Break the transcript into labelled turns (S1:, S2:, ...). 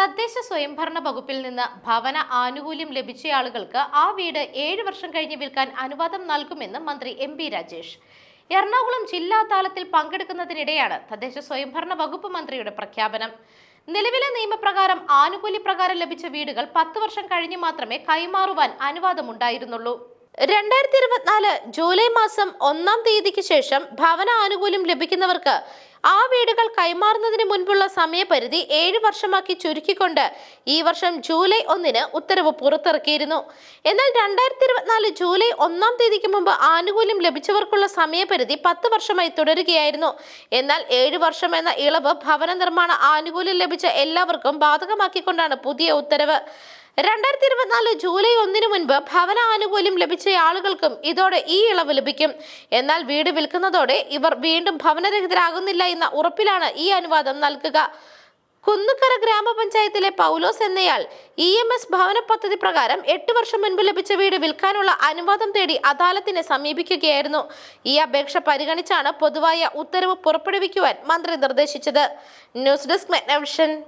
S1: തദ്ദേശ സ്വയംഭരണ വകുപ്പിൽ നിന്ന് ഭവന ആനുകൂല്യം ലഭിച്ച ആളുകൾക്ക് ആ വീട് ഏഴ് വർഷം കഴിഞ്ഞ് വിൽക്കാൻ അനുവാദം നൽകുമെന്ന് മന്ത്രി എം പി രാജേഷ്. എറണാകുളം ജില്ലാ താലത്തിൽ പങ്കെടുക്കുന്നതിനിടെയാണ് തദ്ദേശ സ്വയംഭരണ വകുപ്പ് മന്ത്രിയുടെ പ്രഖ്യാപനം. നിലവിലെ നിയമപ്രകാരം ആനുകൂല്യപ്രകാരം ലഭിച്ച വീടുകൾ പത്ത് വർഷം കഴിഞ്ഞ് മാത്രമേ കൈമാറുവാൻ അനുവാദമുണ്ടായിരുന്നുള്ളൂ. രണ്ടായിരത്തി ഇരുപത്തിനാല് ജൂലൈ മാസം ഒന്നാം തീയതിക്ക് ശേഷം ഭവന ആനുകൂല്യം ലഭിക്കുന്നവർക്ക് ആ വീടുകൾ കൈമാറുന്നതിന് മുൻപുള്ള സമയപരിധി ഏഴ് വർഷമാക്കി ചുരുക്കിക്കൊണ്ട് ഈ വർഷം ജൂലൈ ഒന്നിന് ഉത്തരവ് പുറത്തിറക്കിയിരുന്നു. എന്നാൽ രണ്ടായിരത്തി ഇരുപത്തിനാല് ജൂലൈ ഒന്നാം തീയതിക്ക് മുമ്പ് ആനുകൂല്യം ലഭിച്ചവർക്കുള്ള സമയപരിധി പത്ത് വർഷമായി തുടരുകയായിരുന്നു. എന്നാൽ ഏഴ് വർഷം എന്ന ഇളവ് ഭവന നിർമ്മാണ ആനുകൂല്യം ലഭിച്ച എല്ലാവർക്കും ബാധകമാക്കിക്കൊണ്ടാണ് പുതിയ ഉത്തരവ്. രണ്ടായിരത്തി ഇരുപത്തിനാല് ജൂലൈ ഒന്നിന് മുൻപ് ഭവന ആനുകൂല്യം ലഭിച്ച ആളുകൾക്കും ഇതോടെ ഈ ഇളവ് ലഭിക്കും. എന്നാൽ വീട് വിൽക്കുന്നതോടെ ഇവർ വീണ്ടും ഭവനരഹിതരാകുന്നില്ല എന്ന ഉറപ്പിലാണ് ഈ അനുവാദം നൽകുക. കുന്നുക്കര ഗ്രാമപഞ്ചായത്തിലെ പൗലോസ് എന്നയാൾ ഇ എം എസ് ഭവന പദ്ധതി പ്രകാരം എട്ട് വർഷം മുൻപ് ലഭിച്ച വീട് വിൽക്കാനുള്ള അനുവാദം തേടി അദാലത്തിനെ സമീപിക്കുകയായിരുന്നു. ഈ അപേക്ഷ പരിഗണിച്ചാണ് പൊതുവായ ഉത്തരവ് പുറപ്പെടുവിക്കുവാൻ മന്ത്രി നിർദ്ദേശിച്ചത്. News desk മെഗ്നവിഷൻ.